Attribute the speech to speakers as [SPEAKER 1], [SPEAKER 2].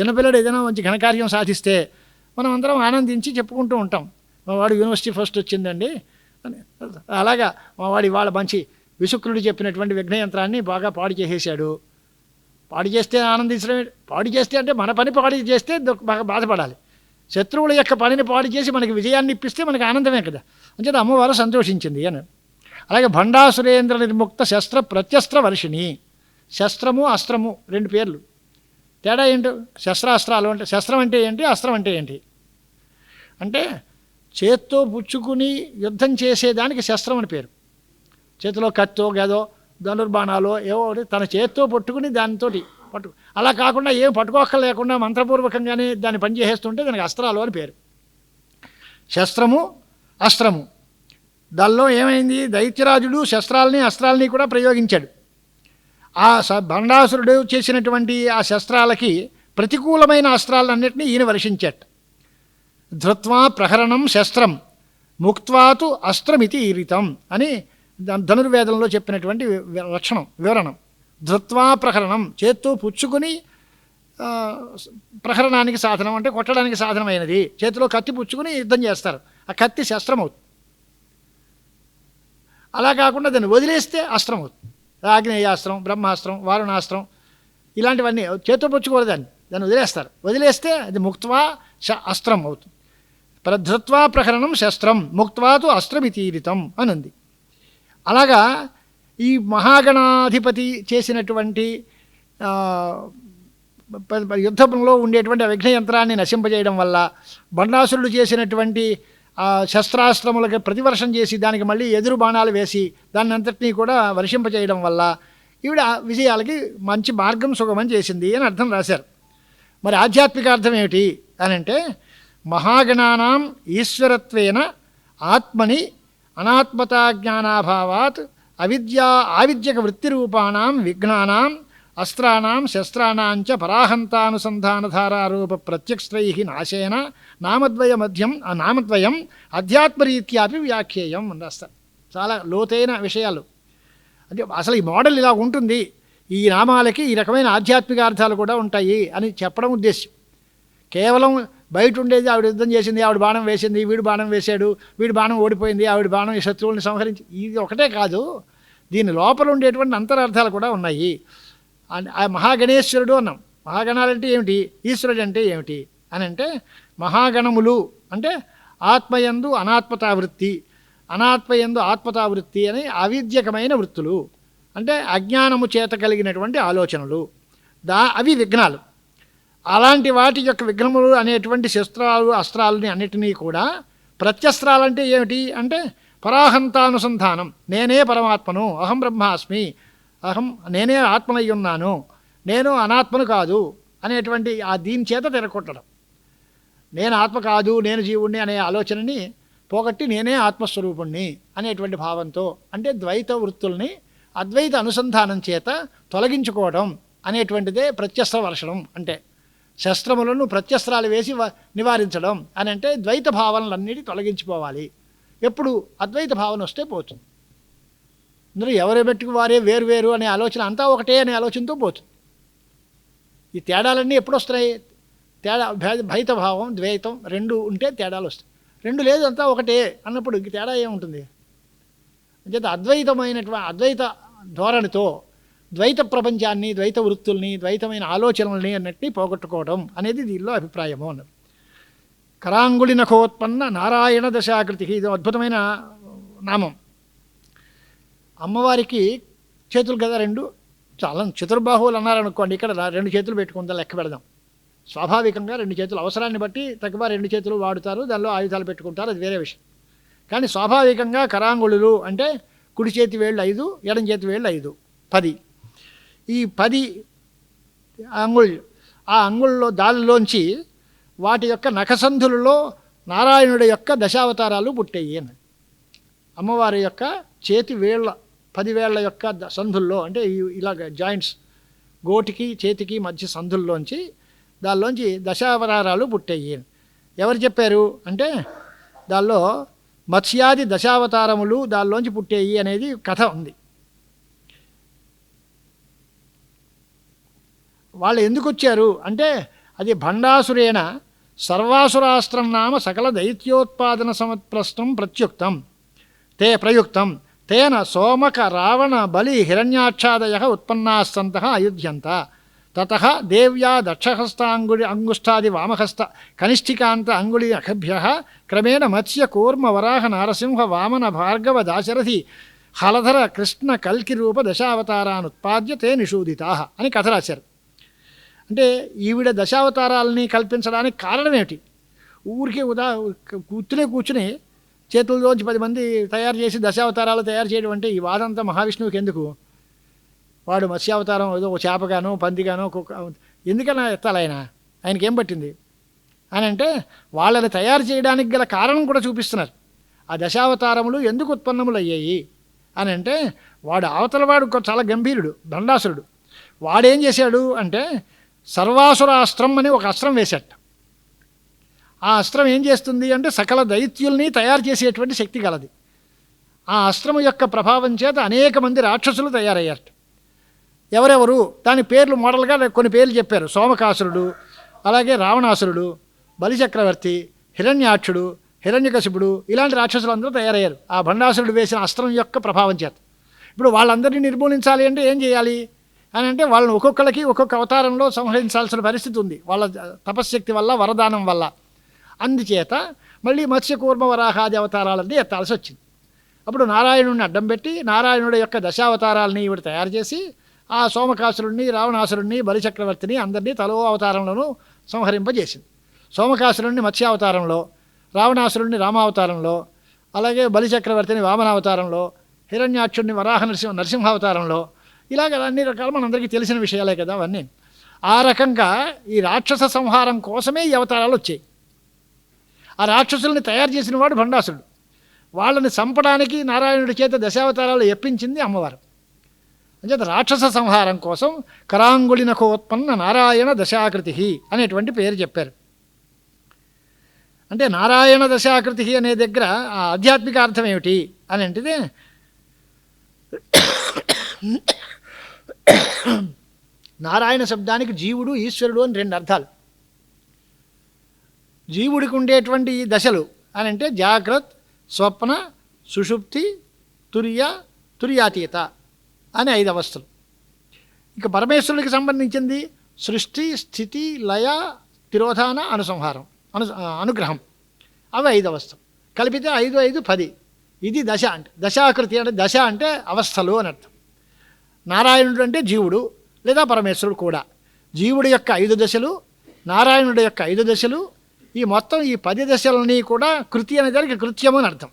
[SPEAKER 1] చిన్నపిల్లడు ఏదైనా మంచి ఘనకార్యం సాధిస్తే మనం అందరం ఆనందించి చెప్పుకుంటూ ఉంటాం. మా వాడు యూనివర్సిటీ ఫస్ట్ వచ్చిందండి అని. అలాగా మా వాడు ఇవాళ మంచి విశుక్రుడు చెప్పినటువంటి విఘ్నయంత్రాన్ని బాగా పాడు చేసేసాడు పాడు చేస్తే ఆనందించడం పాడు చేస్తే అంటే మన పని పాడు చేస్తే బాగా బాధపడాలి. శత్రువుల యొక్క పనిని పాడు చేసి మనకి విజయాన్ని ఇప్పిస్తే మనకి ఆనందమే కదా. అంచేత అమ్మవారు సంతోషించింది అని. అలాగే భండాసురేంద్ర నిర్ముక్త శస్త్ర ప్రత్యస్త్ర వర్షిణి. శస్త్రము అస్త్రము రెండు పేర్లు. తేడా ఏంటో? శస్త్రాస్త్రాలు అంటే శస్త్రం అంటే ఏంటి? అస్త్రం అంటే ఏంటి? అంటే చేత్తో పుచ్చుకుని యుద్ధం చేసేదానికి శస్త్రం అని పేరు. చేతిలో కత్తో గదో ధనుర్బాణాలో ఏవో తన చేత్తో పట్టుకుని దానితోటి పట్టు అలా కాకుండా ఏం పట్టుకోక లేకుండా మంత్రపూర్వకంగానే దాన్ని పనిచేసేస్తుంటే దానికి అస్త్రాలు అని పేరు. శస్త్రము అస్త్రము. దానిలో ఏమైంది? దైత్యరాజుడు శస్త్రాలని అస్త్రాలని కూడా ప్రయోగించాడు. ఆ స భండాసురుడు చేసినటువంటి ఆ శస్త్రాలకి ప్రతికూలమైన అస్త్రాలన్నింటినీ ఈయన వర్షించాడు ధృత్వా ప్రహరణం శస్త్రం ముక్త్వాతు అస్త్రమితి ఈరితం అని ధనుర్వేదంలో చెప్పినటువంటి లక్షణం వివరణం. ధృత్వా ప్రహరణం చేత్తో పుచ్చుకుని ప్రహరణానికి సాధనం అంటే కొట్టడానికి సాధనమైనది. చేతిలో కత్తి పుచ్చుకుని యుద్ధం చేస్తారు. ఆ కత్తి శస్త్రం అవుతుంది అలా కాకుండా దాన్ని వదిలేస్తే అస్త్రం అవుతుంది ఆగ్నేయాస్త్రం బ్రహ్మాస్త్రం వారుణాస్త్రం ఇలాంటివన్నీ చేతితో పుచ్చుకోరు దాన్ని. దాన్ని వదిలేస్తారు. వదిలేస్తే అది ముక్త్వా శ అస్త్రం అవుతుంది. ప్రధృత్వా ప్రహరణం శస్త్రం ముక్త్వాతు అస్త్రమితీరితం అని ఉంది అలాగా ఈ మహాగణాధిపతి చేసినటువంటి యుద్ధంలో ఉండేటువంటి ఆ యంత్రాన్ని నశింపజేయడం వల్ల బండాసురుడు చేసినటువంటి శస్త్రాస్త్రములకి ప్రతివర్షం చేసి దానికి మళ్ళీ ఎదురు బాణాలు వేసి దాన్ని అంతటినీ కూడా వర్షింపజేయడం వల్ల ఈవిడ విజయాలకి మంచి మార్గం సుగమం చేసింది అని అర్థం రాశారు. మరి ఆధ్యాత్మిక అర్థం ఏమిటి అని అంటే మహాగణానాం ఈశ్వరత్వేన ఆత్మని అనాత్మతా జ్ఞానాభావాత్ అవిద్యా ఆవిద్యక వృత్తిరూపాణం విఘ్నానాం అస్త్రాణం శస్త్రాణాంచ పరాహంతానుసంధానధారారూప ప్రత్యక్షై నాశేన నామద్వయ మధ్యం ఆ నామద్వయం అధ్యాత్మరీత్యాపి వ్యాఖ్యేయం అని రాస్తారు. చాలా లోతైన విషయాలు. అంటే అసలు ఈ మోడల్ ఇలా ఉంటుంది. ఈ నామాలకి ఈ రకమైన ఆధ్యాత్మిక అర్థాలు కూడా ఉంటాయి అని చెప్పడం ఉద్దేశం కేవలం బయట ఉండేది ఆవిడ యుద్ధం చేసింది ఆవిడ బాణం వేసింది వీడు బాణం వేశాడు వీడు బాణం ఓడిపోయింది ఆవిడ బాణం ఈ శత్రువుల్ని సంహరించి ఇది ఒకటే కాదు. దీని లోపల ఉండేటువంటి అంతరార్థాలు కూడా ఉన్నాయి. ఆ మహాగణేశ్వరుడు అన్నాం. మహాగణాలంటే ఏమిటి? ఈశ్వరుడు అంటే ఏమిటి? అని అంటే మహాగణములు అంటే ఆత్మయందు అనాత్మతావృత్తి అనాత్మయందు ఆత్మతావృత్తి అని అవిద్యకమైన వృత్తులు. అంటే అజ్ఞానము చేత కలిగినటువంటి ఆలోచనలు. దా అవి విఘ్నాలు. అలాంటి వాటి యొక్క విఘ్నములు అనేటువంటి శస్త్రాలు అస్త్రాలని అన్నిటినీ కూడా ప్రత్యస్త్రాలంటే ఏమిటి? అంటే పరాహంతానుసంధానం. నేనే పరమాత్మను అహం బ్రహ్మాస్మి. అహం నేనే ఆత్మనై ఉన్నాను నేను అనాత్మను కాదు అనేటువంటి ఆ దీని చేత తెరకొట్టడం. నేను ఆత్మ కాదు నేను జీవుణ్ణి అనే ఆలోచనని పోగొట్టి నేనే ఆత్మస్వరూపుణ్ణి అనేటువంటి భావంతో అంటే ద్వైత వృత్తుల్ని అద్వైత అనుసంధానం చేత తొలగించుకోవడం అనేటువంటిదే ప్రత్యస్త్ర వర్షణం అంటే. శస్త్రములను ప్రత్యస్త్రాలు వేసి వ- నివారించడం అని అంటే ద్వైత భావనలన్నిటి తొలగించిపోవాలి ఎప్పుడు అద్వైత భావన వస్తే పోతుంది. అందులో ఎవరే మట్టుకు వారే వేరు వేరు అనే ఆలోచన అంతా ఒకటే అనే ఆలోచనతో పోతుంది. ఈ తేడాలన్నీ ఎప్పుడు వస్తున్నాయి తేడా భేద భైత భావం ద్వైతం రెండు ఉంటే తేడాలు వస్తాయి రెండు లేదు అంతా ఒకటే అన్నప్పుడు ఇంక తేడా ఏముంటుంది? అంచేత అద్వైతమైనటువంటి అద్వైత ధోరణితో ద్వైత ప్రపంచాన్ని ద్వైత వృత్తుల్ని ద్వైతమైన ఆలోచనల్ని అన్నిటినీ పోగొట్టుకోవడం అనేది దీనిలో అభిప్రాయము అన్నది. కరాంగుళి నఖోత్పన్న నారాయణ దశాకృతి ఇది అద్భుతమైన నామం. అమ్మవారికి చేతులు కదా రెండు? చాలా చతుర్బాహువులు అన్నారనుకోండి ఇక్కడ రెండు చేతులు పెట్టుకుందా లెక్క పెడదాం. స్వాభావికంగా రెండు చేతులు అవసరాన్ని బట్టి తక్కువ రెండు చేతులు వాడుతారు దానిలో ఆయుధాలు పెట్టుకుంటారు అది వేరే విషయం. కానీ స్వాభావికంగా కరాంగుళులు అంటే కుడి చేతి వేళ్ళు ఐదు ఎడం చేతి వేళ్ళు ఐదు పది. ఈ పది అంగుళ్ ఆ అంగుళ్ళలో దానిలోంచి వాటి యొక్క నఖసంధులలో నారాయణుడి యొక్క దశావతారాలు పుట్టాయి అమ్మవారి యొక్క చేతి వేళ్ళ పదివేళ్ళ యొక్క సంధుల్లో అంటే ఇలాగ జాయింట్స్ గోటికి చేతికి మధ్య సంధుల్లోంచి దానిలోంచి దశావతారాలు పుట్టాయి. ఎవరు చెప్పారు? అంటే దానిలో మత్స్యాది దశావతారములు దానిలోంచి పుట్టేయి అనేది కథ ఉంది. వాళ్ళు ఎందుకు వచ్చారు? అంటే అది భండాసురేణ సర్వాసురాస్త్రం నామ సకల దైత్యోత్పాదన సమత్ప్రస్తం ప్రత్యుక్తం. తే ప్రయుక్తం. తేన సోమక రావణ బలి హిరణ్యాక్షాదయ ఉత్పన్నాస్సంత అయుధ్యంత. తత దేవ్యా దక్షహస్తాంగుడి అంగుష్టాది వామహస్త కనిష్ఠికాంత అంగుళి అఖభ్య క్రమేణ మత్స్య కూర్మ వరాహ నారసింహ వామన భార్గవ దాశరథి హలధర కృష్ణ కల్కి రూప దశావతారానుత్పాద్య తే నిషూదితా అని కథ రాశారు. అంటే ఈవిడ దశావతారాలని కల్పించడానికి కారణం ఏమిటి? ఊరికే ఉదా కూర్చునే కూర్చునే చేతుల్లోంచి పది మంది తయారు చేసి దశావతారాలు తయారు చేయడం అంటే ఈ వాదంతా మహావిష్ణువుకి ఎందుకు? వాడు మత్స్యావతారం ఏదో ఒక చేపగానో పందిగానో కుక్క ఎందుకన్నా ఎత్తాలి ఆయన? ఆయనకి ఏం పట్టింది? అని అంటే వాళ్ళని తయారు చేయడానికి గల కారణం కూడా చూపిస్తున్నారు. ఆ దశావతారములు ఎందుకు ఉత్పన్నములు అయ్యాయి అని అంటే వాడు అవతలవాడు వాడు చాలా గంభీరుడు దండాసురుడు. వాడేం చేశాడు అంటే సర్వాసుర అస్త్రం అని ఒక అస్త్రం వేశాడు ఆ అస్త్రం ఏం చేస్తుంది అంటే సకల దైత్యుల్ని తయారు చేసేటువంటి శక్తి కలది ఆ అస్త్రము యొక్క ప్రభావం చేత అనేక మంది రాక్షసులు తయారయ్యారు ఎవరెవరు? దాని పేర్లు మోడల్గా కొన్ని పేర్లు చెప్పారు. సోమకాసురుడు అలాగే రావణాసురుడు బలిచక్రవర్తి హిరణ్యాక్షుడు హిరణ్యకశిపుడు ఇలాంటి రాక్షసులందరూ తయారయ్యారు. ఆ భండాసురుడు వేసిన అస్త్రం యొక్క ప్రభావం చేత. ఇప్పుడు వాళ్ళందరినీ నిర్మూలించాలి అంటే ఏం చేయాలి? అని అంటే వాళ్ళని ఒక్కొక్కరికి ఒక్కొక్క అవతారంలో సంహరించాల్సిన పరిస్థితి ఉంది. వాళ్ళ తపశ్శక్తి వల్ల వరదానం వల్ల. అందుచేత మళ్ళీ మత్స్యకూర్మ వరాహాది అవతారాలన్నీ ఎత్తాల్సి వచ్చింది. అప్పుడు నారాయణుడిని అడ్డం పెట్టి నారాయణుడి యొక్క దశావతారాలని ఈవిడ తయారు చేసి ఆ సోమకాసురుణ్ణి రావణాసురుణ్ణి బలిచక్రవర్తిని అందరినీ తలో అవతారంలోనూ సంహరింపజేసింది. సోమకాసురుణ్ణి మత్స్యావతారంలో రావణాసురుణ్ణి రామావతారంలో అలాగే బలిచక్రవర్తిని వామనావతారంలో హిరణ్యాక్షుణ్ణి వరాహ నరసింహ నరసింహావతారంలో ఇలాగ అన్ని రకాలు మనందరికీ తెలిసిన విషయాలే కదా అవన్నీ. ఆ రకంగా ఈ రాక్షస సంహారం కోసమే ఈ అవతారాలు వచ్చాయి. ఆ రాక్షసుల్ని తయారు చేసిన వాడు భండాసురుడు వాళ్ళని చంపడానికి నారాయణుడి చేత దశావతారాలు ఎప్పించింది అమ్మవారు. అంచేత రాక్షస సంహారం కోసం కరాంగుళినకోత్పన్న నారాయణ దశాకృతి అనేటువంటి పేరు చెప్పారు. అంటే నారాయణ దశాకృతి అనే దగ్గర ఆ ఆధ్యాత్మిక అర్థం ఏమిటి అని అంటే నారాయణ శబ్దానికి జీవుడు ఈశ్వరుడు అని రెండు అర్థాలు. జీవుడికి ఉండేటువంటి ఈ దశలు అని అంటే జాగ్రత్త స్వప్న సుషుప్తి తుర్య తుర్యాతీత అని ఐదు అవస్థలు. ఇక పరమేశ్వరుడికి సంబంధించింది సృష్టి స్థితి లయ తిరోధాన అనుసంహారం అను అనుగ్రహం. అవి ఐదు అవస్థలు. కలిపితే ఐదు ఐదు పది. ఇది దశ అంటే దశాకృతి అంటే దశ అంటే అవస్థలు అని అర్థం. నారాయణుడు అంటే జీవుడు లేదా పరమేశ్వరుడు కూడా. జీవుడి యొక్క ఐదు దశలు నారాయణుడి యొక్క ఐదు దశలు ఈ మొత్తం ఈ పది దశలని కూడా కృతి అనే దానికి కృత్యము అని అర్థం.